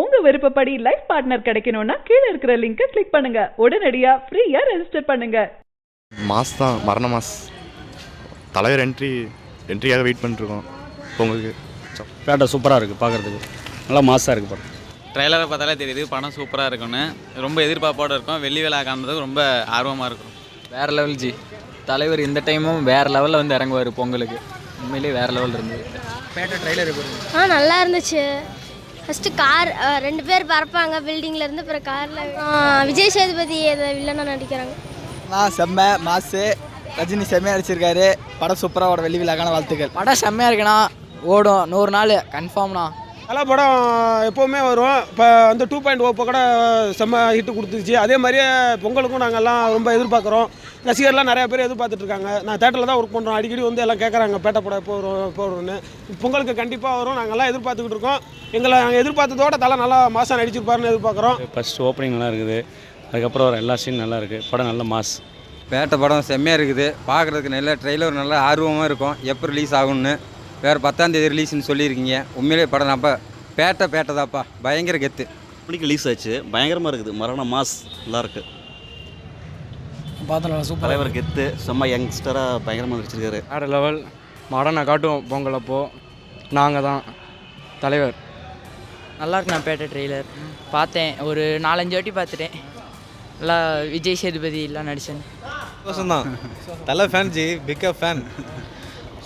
உங்க விருப்பப்படி life partner கிடைக்கணும்னா கீழே இருக்கிற லிங்கை கிளிக் பண்ணுங்க. உடனடியா ஃப்ரீயா ரெஜிஸ்டர் பண்ணுங்க. மாஸ் தான் மரண மாஸ். தலைவர் என்ட்ரி என்ட்ரியாக வெயிட் பண்ணிட்டுருக்கோம். பொங்கலுக்கு பேட்டை சூப்பராக இருக்குது பார்க்குறதுக்கு நல்லா மாசாக இருக்குது படம். ட்ரைலரை பார்த்தாலே தெரியுது படம் சூப்பராக இருக்கும்னு. ரொம்ப எதிர்பார்ப்போடு இருக்கும் வெள்ளி விழா காண்றதுக்கு ரொம்ப ஆர்வமாக இருக்கும். வேறு லெவல் ஜி. தலைவர் இந்த டைமும் வேறு லெவலில் வந்து இறங்குவார் பொங்கலுக்கு. உண்மையிலேயே வேறு லெவல் இருந்தது. ஆ நல்லா இருந்துச்சு. ஃபஸ்ட்டு கார் ரெண்டு பேர் பறப்பாங்க பில்டிங்ல இருந்து அப்புறம் காரில் விஜய் சேதுபதி அதை வில்லனாக நடிக்கிறாங்க. நான் செம்ம மாசு. ரஜினி செம்மையாக நடிச்சிருக்காரு. படம் சூப்பராக ஓட வெள்ளி விழாக்கான வாழ்த்துக்கள். படம் செம்மையாக இருக்குண்ணா. ஓடும். நூறு நாள். கன்ஃபார்ம்ண்ணா நல்ல படம் எப்போவுமே வரும். இப்போ அந்த டூ பாயிண்ட் ஓப்போ கூட செம்ம ஹிட்டு கொடுத்துருச்சு அதே மாதிரியே பொங்கலுக்கும் நாங்கள்லாம் ரொம்ப எதிர்பார்க்குறோம். ரசிகர்லாம் நிறைய பேர் எதிர்பார்த்துட்டு இருக்காங்க நான் தேட்டரில் தான் ஒர்க் பண்ணுறோம் அடிக்கடி வந்து எல்லாம் கேட்குறாங்க பேட்டை படம் எப்போ வரும் எப்போ வரும்னு பொங்கலுக்கு கண்டிப்பாக வரும். நாங்கள்லாம் எதிர்பார்த்துக்கிட்டு இருக்கோம். எங்களை நாங்கள் எதிர்பார்த்ததோட தலை நல்லா மாதம் நடிச்சிருப்பாருன்னு எதிர்பார்க்குறோம். ஃபஸ்ட் ஓப்பனிங் நல்லா இருக்குது. அதுக்கப்புறம் வர எல்லா சீன் நல்லா இருக்குது படம் நல்ல மாஸ் பேட்டை படம் செம்மையாக இருக்குது. பார்க்குறதுக்கு நல்ல ட்ரெய்லர் நல்லா ஆர்வமாக இருக்கும். எப்போ ரிலீஸ் ஆகும்னு. வேறு பத்தாந்தேதி ரிலீஸ்னு சொல்லியிருக்கீங்க. உண்மையிலே படம் நம்ம பேட்டை பேட்டை தாப்பா பயங்கர கெத்து. மணிக்கு ரிலீஸ் ஆச்சு. பயங்கரமாக இருக்குது. மரண மாஸ் நல்லா இருக்கு. பார்த்தோம் சூப்பர் தலைவர் கெத்து செம்ம யங்ஸ்டராக பயங்கரமாக நடிச்சிருக்காரு. வேறு லெவல் மடனை காட்டுவோம் பொங்கல் அப்போ. நாங்கள் தான் தலைவர். நல்லா இருக்கு நான் பேட்டை ட்ரெய்லர் பார்த்தேன் ஒரு நாலஞ்சு வாட்டி பார்த்துட்டேன். நல்லா விஜய் சேதுபதி எல்லாம் நடிச்சேன். தான் தலை ஃபேன் ஜி பிக் ஃபேன்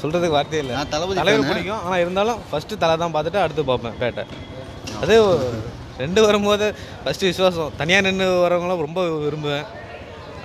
சொல்கிறதுக்கு வார்த்தையே இல்லை. நான் தளபதி தலைவர். பிடிக்கும். ஆனால் இருந்தாலும் ஃபஸ்ட்டு தலை தான் பார்த்துட்டு அடுத்து பார்ப்பேன் பேட்டை. அது ரெண்டு வரும்போது ஃபஸ்ட்டு விசுவாசம். தனியாக நின்று வரவங்களும் ரொம்ப விரும்புவேன்.